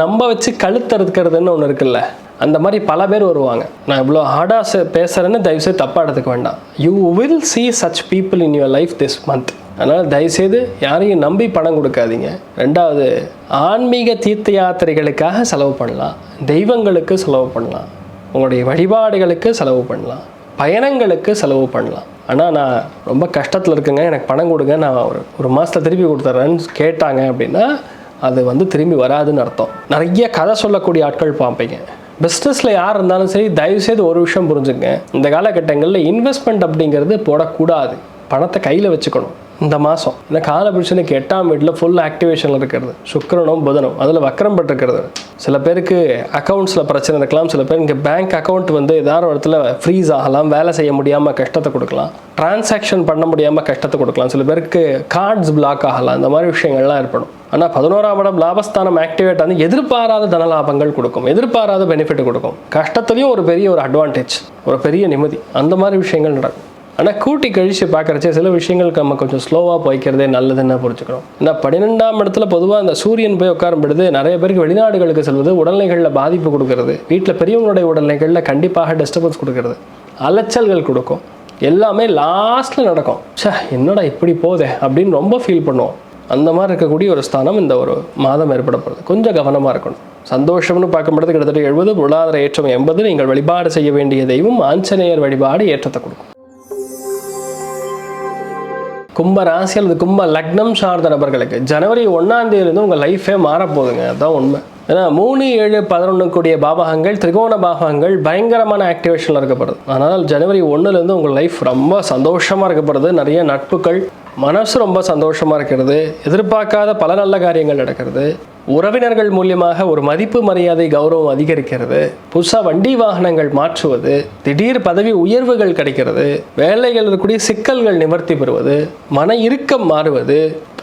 நம்ம வச்சு கழுத்தறுக்கிறதுன்னு ஒன்று இருக்குல்ல அந்த மாதிரி பல பேர் வருவாங்க. நான் இவ்வளோ ஹார்டாக பேசுகிறேன்னு தயவுசெய்து தப்பாக எடுத்துக்க வேண்டாம். You will see such people in your life this month அதனால் தயவுசெய்து யாரையும் நம்பி பணம் கொடுக்காதீங்க. ரெண்டாவது ஆன்மீக தீர்த்த யாத்திரைகளுக்காக செலவு பண்ணலாம். தெய்வங்களுக்கு செலவு பண்ணலாம். உங்களுடைய வழிபாடுகளுக்கு செலவு பண்ணலாம். பயணங்களுக்கு செலவு பண்ணலாம். ஆனால் நான் ரொம்ப கஷ்டத்தில் இருக்கேங்க. எனக்கு பணம் கொடுங்க. நான் ஒரு ஒரு மாதத்தில் திருப்பி கொடுத்துட்றேன்னு கேட்டாங்க அப்படின்னா அது வந்து திரும்பி வராதுன்னு அர்த்தம். நிறைய கதை சொல்லக்கூடிய ஆட்கள் பார்ப்பீங்க பிஸ்னஸில் யார் இருந்தாலும் சரி தயவுசெய்து ஒரு விஷயம் புரிஞ்சுங்க இந்த காலகட்டங்களில் இன்வெஸ்ட்மெண்ட் அப்படிங்கிறது போடக்கூடாது. பணத்தை கையில் வச்சுக்கணும். இந்த மாதம் ஏன்னா காலபுருஷனுக்கு எட்டாம் வீட்டில் ஃபுல் ஆக்டிவேஷனில் இருக்கிறது. சுக்கிரனும் புதனும். அதில் வக்கரம் பட்டிருக்கிறது சில பேருக்கு அக்கௌண்ட்ஸில் பிரச்சனை இருக்கலாம். சில பேர் இங்கே பேங்க் அக்கௌண்ட் வந்து ஏதாவது ஒரு இடத்துல ஃப்ரீஸ் ஆகலாம். வேலை செய்ய முடியாமல் கஷ்டத்தை கொடுக்கலாம். டிரான்சாக்ஷன் பண்ண முடியாமல் கஷ்டத்தை கொடுக்கலாம். சில பேருக்கு கார்ட்ஸ் பிளாக் ஆகலாம். இந்த மாதிரி விஷயங்கள்லாம் ஏற்படும். ஆனால் பதினோராம் இடம் லாபஸ்தானம் ஆக்டிவேட் வந்து எதிர்பாராத தன லாபங்கள் கொடுக்கும். எதிர்பாராத பெனிஃபிட் கொடுக்கும். கஷ்டத்துலேயும் ஒரு பெரிய ஒரு அட்வான்டேஜ் ஒரு பெரிய நிம்மதி. அந்த மாதிரி விஷயங்கள் நடக்கும். ஆனால் கூட்டி கழிச்சு பார்க்குறச்சே சில விஷயங்கள் நம்ம கொஞ்சம் ஸ்லோவாக போய்க்கிறதே நல்லதுன்னு புரிஞ்சுக்கிறோம். ஏன்னா பன்னிரெண்டாம் இடத்துல பொதுவாக அந்த சூரியன் போய் உட்காரும்படுது நிறைய பேருக்கு வெளிநாடுகளுக்கு செல்வது உடல்நிலைகளில் பாதிப்பு கொடுக்கறது. வீட்டில் பெரியவங்களுடைய உடல்நிலைகளில் கண்டிப்பாக டிஸ்டர்பன்ஸ் கொடுக்கறது. அலைச்சல்கள் கொடுக்கும். எல்லாமே லாஸ்ட்டில் நடக்கும். சே என்னடா இப்படி போதே அப்படின்னு ரொம்ப ஃபீல் பண்ணுவோம். அந்த மாதிரி இருக்கக்கூடிய ஒரு ஸ்தானம் இந்த ஒரு மாதம் ஏற்பட போகிறது கொஞ்சம் கவனமாக இருக்கணும். சந்தோஷம்னு பார்க்கும்போது கிட்டத்தட்ட எழுபது பொருளாதார ஏற்றம் எண்பது நீங்கள் வழிபாடு செய்ய வேண்டிய தெய்வம் ஆஞ்சநேயர் வழிபாடு ஏற்றத்தை கொடுக்கும். கும்ப ராசி அல்லது கும்ப லக்னம் சார்ந்த நபர்களுக்கு ஜனவரி ஒன்றாம் தேதியிலிருந்து உங்கள் லைஃபே மாறப்போகுதுங்க. அதுதான் உண்மை. ஏன்னா மூணு ஏழு பதினொன்று கூடிய பாவகங்கள் திரிகோண பாவகங்கள் பயங்கரமான ஆக்டிவேஷனில் இருக்கப்படுது அதனால் ஜனவரி ஒன்றுலேருந்து உங்கள் லைஃப் ரொம்ப சந்தோஷமாக இருக்கப்படுது நிறைய நட்புகள் மனசு ரொம்ப சந்தோஷமாக இருக்கிறது. எதிர்பார்க்காத பல நல்ல காரியங்கள் நடக்கிறது. உறவினர்கள் மூலியமாக ஒரு மதிப்பு மரியாதை கௌரவம் அதிகரிக்கிறது. புதுசாக வண்டி வாகனங்கள் மாற்றுவது திடீர் பதவி உயர்வுகள் கிடைக்கிறது வேலைகள் இருக்கக்கூடிய சிக்கல்கள் நிவர்த்தி பெறுவது மன இறுக்கம் மாறுவது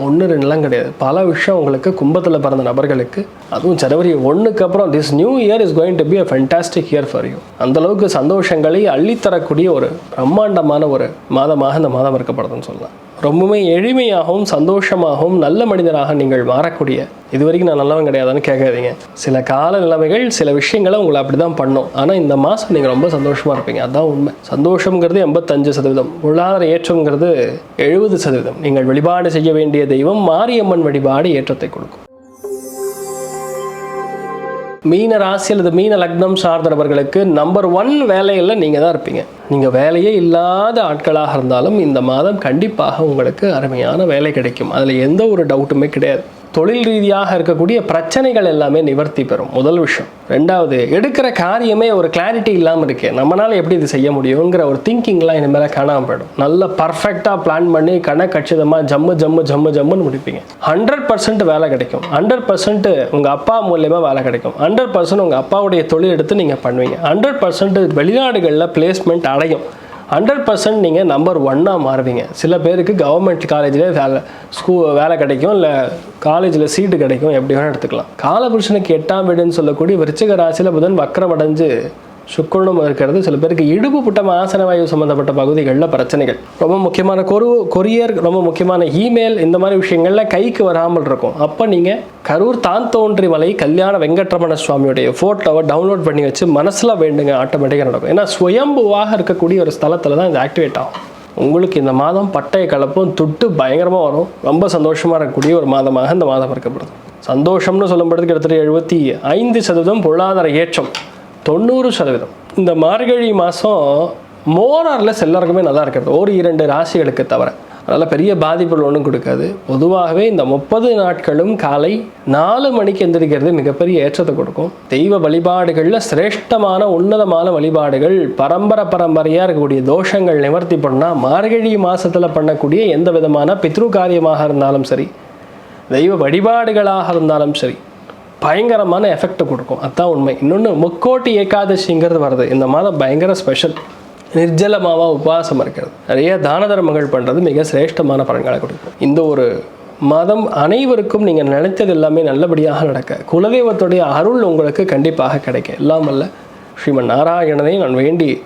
ஒன்று ரெண்டுலாம் கிடையாது. பல விஷயம் உங்களுக்கு கும்பத்தில் பிறந்த நபர்களுக்கு அதுவும் ஜனவரி ஒன்றுக்கு அப்புறம் this new year is going to be a fantastic year for you அந்தளவுக்கு சந்தோஷங்களை அள்ளித்தரக்கூடிய ஒரு பிரம்மாண்டமான ஒரு மாதமாக இந்த மாதம் இருக்கப்படுதுன்னு சொல்லலாம். ரொம்பவுமே எளிமையாகவும் சந்தோஷமாகவும் நல்ல மனிதராக நீங்கள் மாறக்கூடிய. இது வரைக்கும் நான் நல்லவன் கிடையாதுன்னு கேட்காதீங்க. சில கால நிலைமைகள் சில விஷயங்களை உங்களை அப்படி தான் பண்ணும். ஆனால் இந்த மாதம் நீங்கள் ரொம்ப சந்தோஷமாக இருப்பீங்க. அதுதான் உண்மை. சந்தோஷங்கிறது எண்பத்தஞ்சு சதவீதம். பொருளாதார ஏற்றம்ங்கிறது எழுபது சதவீதம். நீங்கள் வழிபாடு செய்ய வேண்டிய தெய்வம் மாரியம்மன் வழிபாடு ஏற்றத்தை கொடுக்கும். மீன ராசி அல்லது மீன லக்னம் சார்ந்தவர்களுக்கு நம்பர் ஒன் வேலையில் நீங்கள் தான் இருப்பீங்க. நீங்கள் வேலையே இல்லாத ஆட்களாக இருந்தாலும் இந்த மாதம் கண்டிப்பாக உங்களுக்கு அருமையான வேலை கிடைக்கும். அதில் எந்த ஒரு டவுட்டுமே கிடையாது. தொழில் ரீதியாக இருக்கக்கூடிய பிரச்சனைகள் எல்லாமே நிவர்த்தி பெறும். முதல் விஷயம். ரெண்டாவது எடுக்கிற காரியமே ஒரு கிளாரிட்டி இல்லாமல் இருக்கு. நம்மளால எப்படி இது செய்ய முடியுங்கிற ஒரு திங்கிங்லாம் இனிமேல் காணாமல் போயிடும். நல்ல பர்ஃபெக்டாக பிளான் பண்ணி கணக்கச்சிதமாக ஜம்மு ஜம்மு ஜம்மு ஜம்முன்னு முடிப்பீங்க. ஹண்ட்ரட் பர்சன்ட் வேலை கிடைக்கும். ஹண்ட்ரட் பர்சன்ட் உங்கள் அப்பா மூலியமாக வேலை கிடைக்கும். ஹண்ட்ரட் பர்சன்ட் உங்கள் அப்பாவுடைய தொழில் எடுத்து நீங்கள் பண்ணுவீங்க. ஹண்ட்ரட் பர்சன்ட் வெளிநாடுகளில் பிளேஸ்மெண்ட் அடையும். ஹண்ட்ரட் பர்சன்ட் நீங்கள் நம்பர் ஒன்னாக மாறுவீங்க. சில பேருக்கு கவர்மெண்ட் காலேஜில் வேலை ஸ்கூ வேலை கிடைக்கும் இல்லை காலேஜில் சீட்டு கிடைக்கும் எப்படி வேணால் எடுத்துக்கலாம். காலபுருஷனுக்கு எட்டாம் வீடுன்னு சொல்லக்கூடிய விருச்சிக ராசியில் புதன் வக்கரம் அடைஞ்சு சுக்கரனும் இருக்கிறது. சில பேருக்கு இடுப்பு புட்டம் ஆசன வாயு சம்மந்தப்பட்ட பகுதிகளில் பிரச்சனைகள். ரொம்ப முக்கியமான கொரு கொரியர் ரொம்ப முக்கியமான இமெயில் இந்த மாதிரி விஷயங்கள்ல கைக்கு வராமல் இருக்கும். அப்போ நீங்கள் கரூர் தான் தோன்றி மலை கல்யாண வெங்கட்ரமண சுவாமியுடைய ஃபோட்டோவை டவுன்லோட் பண்ணி வச்சு மனசில் வேண்டுங்க ஆட்டோமேட்டிக்காக நடக்கும். ஏன்னா சுயம்புவாக இருக்கக்கூடிய ஒரு ஸ்தலத்தில் தான் இது ஆக்டிவேட் ஆகும். உங்களுக்கு இந்த மாதம் பட்டய கலப்பும் துட்டு பயங்கரமாக வரும். ரொம்ப சந்தோஷமாக இருக்கக்கூடிய ஒரு மாதமாக இந்த மாதம் இருக்கப்படுது சந்தோஷம்னு சொல்லும்போது கிட்டத்தட்ட எழுபத்தி ஐந்து சதவீதம் பொருளாதார ஏற்றம். தொண்ணூறு சதவீதம். இந்த மார்கழி மாதம் மோரார்லெஸ் எல்லாருக்குமே நல்லா இருக்கிறது. ஒரு இரண்டு ராசிகளுக்கு தவிர. அதனால் பெரிய பாதிப்புகள் ஒன்றும் கொடுக்காது. பொதுவாகவே இந்த முப்பது நாட்களும் காலை நாலு மணிக்கு எந்திரிக்கிறது மிகப்பெரிய ஏற்றத்தை கொடுக்கும். தெய்வ வழிபாடுகளில் சிரேஷ்டமான உன்னதமான வழிபாடுகள் பரம்பரை பரம்பரையாக இருக்கக்கூடிய தோஷங்கள் நிவர்த்தி பண்ணால் மார்கழி மாதத்தில் பண்ணக்கூடிய எந்த விதமான பித்ரு காரியமாக இருந்தாலும் சரி தெய்வ வழிபாடுகளாக இருந்தாலும் சரி பயங்கரமான எஃபெக்டை கொடுக்கும். அதுதான் உண்மை. இன்னொன்று முக்கோட்டி ஏகாதசிங்கிறது வருது. இந்த மாதம் பயங்கர ஸ்பெஷல் நிர்ஜலமாவாக உபவாசம் இருக்கிறது. நிறைய தான தர்மங்கள் பண்ணுறது மிக சிரேஷ்டமான பலன்களை கொடுக்கும். இந்த ஒரு மாதம் அனைவருக்கும் நீங்கள் நினைத்தது எல்லாமே நல்லபடியாக நடக்க. குலதெய்வத்துடைய அருள் உங்களுக்கு கண்டிப்பாக கிடைக்க. எல்லாம் அல்ல ஸ்ரீமன் நாராயணனை நான் வேண்டி